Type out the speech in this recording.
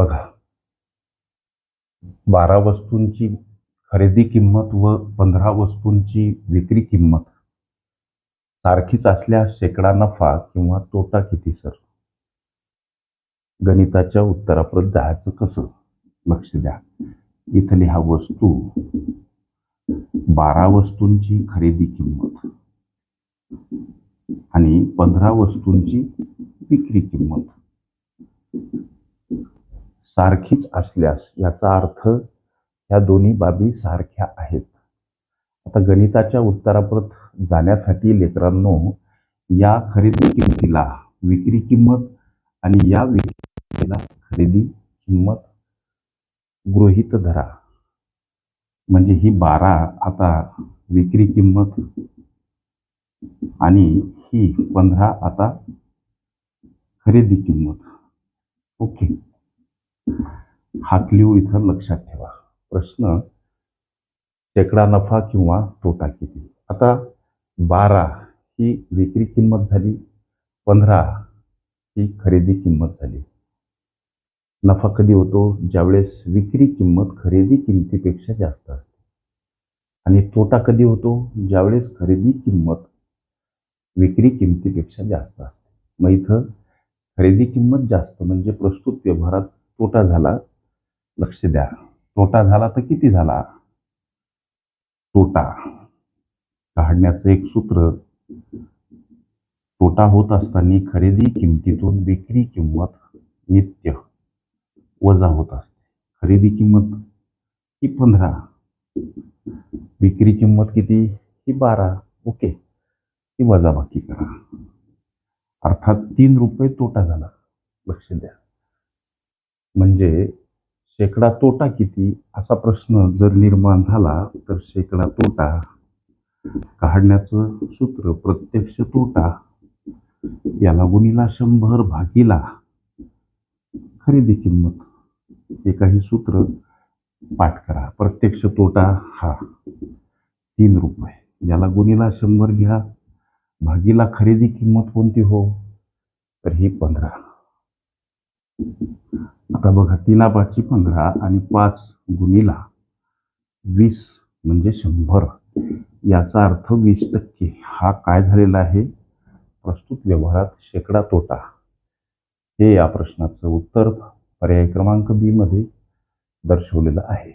बघा. बारा वस्तूंची खरेदी किंमत व पंधरा वस्तूंची विक्री किंमत सारखीच असल्यास शेकडा नफा किंवा तोटा किती सर? गणिताच्या उत्तरापर्यंत जायचं कसं? लक्ष द्या. इथं लिहा वस्तू बारा वस्तूंची खरेदी किंमत आणि पंधरा वस्तूंची विक्री किंमत. सारखीच असल्यास याचा अर्थ ह्या दोन्ही बाबी सारख्या आहेत. आता गणिताच्या उत्तराप्रत जाण्यासाठी लेकरांनो या खरेदी किंमतीला विक्री किंमत आणि या विक्रीला खरेदी किंमत गृहीत धरा. म्हणजे ही बारा आता विक्री किंमत आणि ही पंधरा आता खरेदी किंमत. ओके. हा इथं लक्षात ठेवा. प्रश्न शेकडा नफा किंवा तोटा किती? आता बारा ही विक्री किंमत झाली पंधरा ही खरेदी किंमत झाली. नफा कधी होतो? ज्यावेळेस विक्री किंमत खरेदी किंमतीपेक्षा जास्त असते. आणि तोटा कधी होतो? ज्यावेळेस खरेदी किंमत विक्री किंमतीपेक्षा जास्त असते. मग इथं खरेदी किंमत जास्त म्हणजे प्रस्तुत व्यवहारात तोटा झाला लक्ष द्या. तोटा झाला तर किती झाला? तोटा. काढण्याचं एक सूत्र. तोटा होत असताना खरेदी किंमतीतून विक्री किंमत नित्य वजा होत असते. खरेदी किंमत ही पंधरा. विक्री किंमत किती? ही बारा. ओके. ही वजाबाकी करा. अर्थात तीन रुपये तोटा झाला. लक्ष द्या. म्हणजे शेकडा तोटा किती? असा प्रश्न जर निर्माण झाला तर शेकडा तोटा काढण्याचं सूत्र प्रत्यक्ष तोटा याला गुणीला शंभर भागीला खरेदी किंमत हे काही सूत्र पाठ करा. प्रत्यक्ष तोटा हा तीन रुपये. याला गुणीला शंभर घ्या. भागीला खरेदी किंमत कोणती हो? तर ही पंधरा. आता बघा तीना पाचची पंधरा आणि पाच गुणिला वीस म्हणजे शंभर. याचा अर्थ वीस टक्के. हा काय झालेला आहे? प्रस्तुत व्यवहारात शेकडा तोटा. हे या प्रश्नाचं उत्तर पर्याय क्रमांक बी मध्ये दर्शवलेलं आहे.